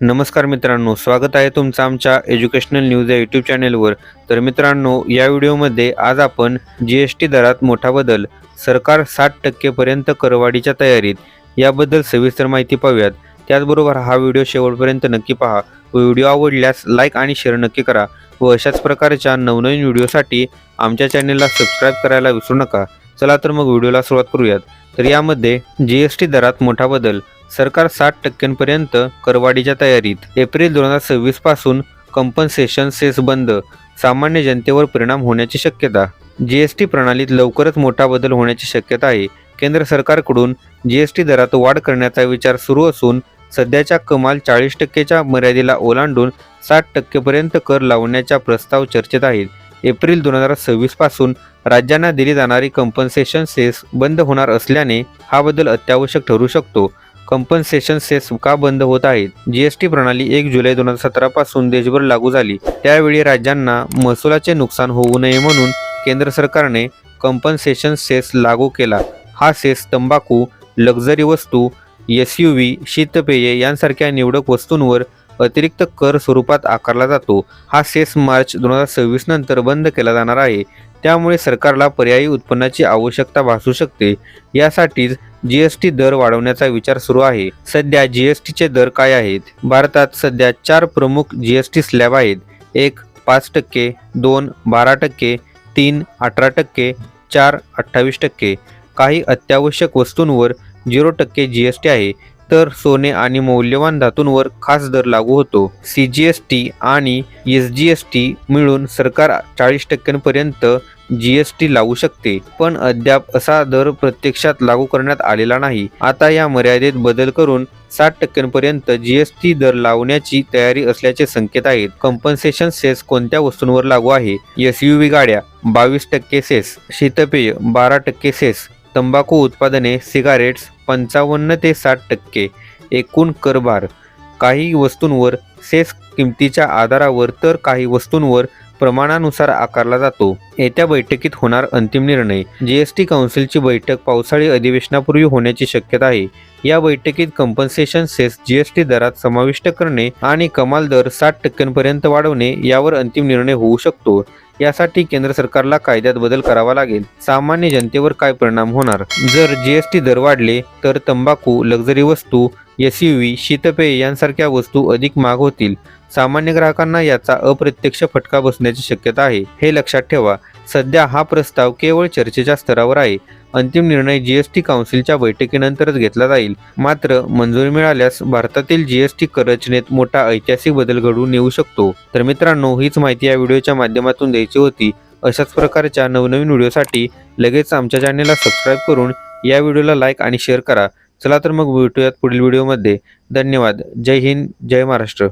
नमस्कार मित्रांनो स्वागत आहे तुमचं आमच्या एज्युकेशनल न्यूज या यूट्यूब चॅनेलवर तर मित्रांनो या व्हिडिओमध्ये आज आपण जी एस टी दरात मोठा बदल सरकार साठ टक्केपर्यंत करवाढीच्या तयारीत याबद्दल सविस्तर माहिती पाहूयात. त्याचबरोबर हा व्हिडिओ शेवटपर्यंत नक्की पहा. व व्हिडिओ आवडल्यास लाईक आणि शेअर नक्की करा व अशाच प्रकारच्या नवनवीन व्हिडिओसाठी आमच्या चॅनेलला सबस्क्राईब करायला विसरू नका. चला तर मग व्हिडिओला सुरुवात करूयात. तर यामध्ये जी एस टी दरात मोठा बदल. सरकार साठ टक्क्यांपर्यंत करवाढीच्या तयारीत. एप्रिल दोन हजार सव्वीसपासून कंपन्सेशन सेस बंद. सामान्य जनतेवर परिणाम होण्याची शक्यता. जीएसटी प्रणालीत लवकरच मोठा बदल होण्याची शक्यता आहे. केंद्र सरकारकडून जीएसटी दरात वाढ करण्याचा विचार सुरू असून सध्याच्या कमाल चाळीस टक्केच्या मर्यादेला ओलांडून साठ टक्केपर्यंत कर लावण्याचा प्रस्ताव चर्चेत आहेत. एप्रिल दोन हजार सव्वीसपासून राज्यांना दिली जाणारी कंपन्सेशन सेस बंद होणार असल्याने हा बदल अत्यावश्यक ठरू शकतो. कंपन्सेशन सेस का बंद होत आहेत? जीएसटी प्रणाली एक जुलै दोन हजार सतरा पासून देशभर लागू झाली. त्यावेळी राज्यांना महसुलाचे नुकसान होऊ नये म्हणून केंद्र सरकारने कंपन्सेशन सेस लागू केला. हा सेस तंबाखू लक्झरी वस्तू एस यू व्ही शीतपेये यांसारख्या निवडक वस्तूंवर अतिरिक्त कर स्वरूपात आकारला जातो. हा सेस मार्च दोन हजार सव्वीस नंतर बंद केला जाणार आहे. त्यामुळे सरकारला पर्यायी उत्पन्नाची आवश्यकता भासू शकते. यासाठीच जीएसटी दर वाढवण्याचा विचार सुरू आहे. सध्या जीएसटीचे दर काय आहेत? भारतात सध्या चार प्रमुख जीएसटी स्लॅब आहेत. एक पाच टक्के दोन बारा टक्के तीन अठरा टक्के चार अठ्ठावीस टक्के. काही अत्यावश्यक वस्तूंवर झिरो टक्के जीएसटी आहे. तर सोने आणि मौल्यवान धातूंवर खास दर लागू होतो. सी जी एस टी आणि एस जी एस टी मिळून सरकार चाळीस टक्क्यांपर्यंत जी एस टी लावू शकते. पण अद्याप असा दर प्रत्यक्षात लागू करण्यात आलेला नाही. आता या मर्यादेत बदल करून साठ टक्क्यांपर्यंत जीएसटी दर लावण्याची तयारी असल्याचे संकेत आहेत. कंपन्सेशन सेस कोणत्या वस्तूंवर लागू आहे? एस यू व्ही गाड्या बावीस टक्के सेस. शीतपेय बारा टक्के सेस. तंबाखू उत्पादने सिगारेट्स पंचावन्न ते साठ टक्के एकूण करभार. काही वस्तूंवर सेस किमतीच्या आधारावर तर काही वस्तूंवर प्रमाणानुसार आकारला जातो. येत्या बैठकीत होणार अंतिम निर्णय. जीएसटी काउन्सिलची बैठक पावसाळी अधिवेशनापूर्वी होण्याची शक्यता आहे. या बैठकीत कंपन्सेशन सेस जीएसटी दरात समाविष्ट करणे आणि कमाल दर साठ टक्क्यांपर्यंत वाढवणे यावर अंतिम निर्णय होऊ शकतो. यासाठी केंद्र सरकारला कायद्यात बदल करावा लागेल. सामान्य जनतेवर काय परिणाम होणार? जर जीएसटी दर वाढले तर तंबाखू लक्झरी वस्तू एस यू व्ही शीतपेय यांसारख्या वस्तू अधिक महाग होतील. सामान्य ग्राहकांना याचा अप्रत्यक्ष फटका बसण्याची शक्यता आहे. हे लक्षात ठेवा सध्या हा प्रस्ताव केवळ चर्चेच्या स्तरावर आहे. अंतिम निर्णय जीएसटी काउन्सिलच्या बैठकीनंतरच घेतला जाईल. मात्र मंजुरी मिळाल्यास भारतातील जीएसटी कररचनेत मोठा ऐतिहासिक बदल घडून येऊ शकतो. तर मित्रांनो हीच माहिती या व्हिडिओच्या माध्यमातून द्यायची होती. अशाच प्रकारच्या नवनवीन व्हिडिओसाठी लगेच आमच्या चॅनेलला सबस्क्राईब करून या व्हिडिओला लाईक आणि शेअर करा. चला तर मग भेटूयात पुढील व्हिडिओमध्ये. धन्यवाद. जय हिंद. जय महाराष्ट्र.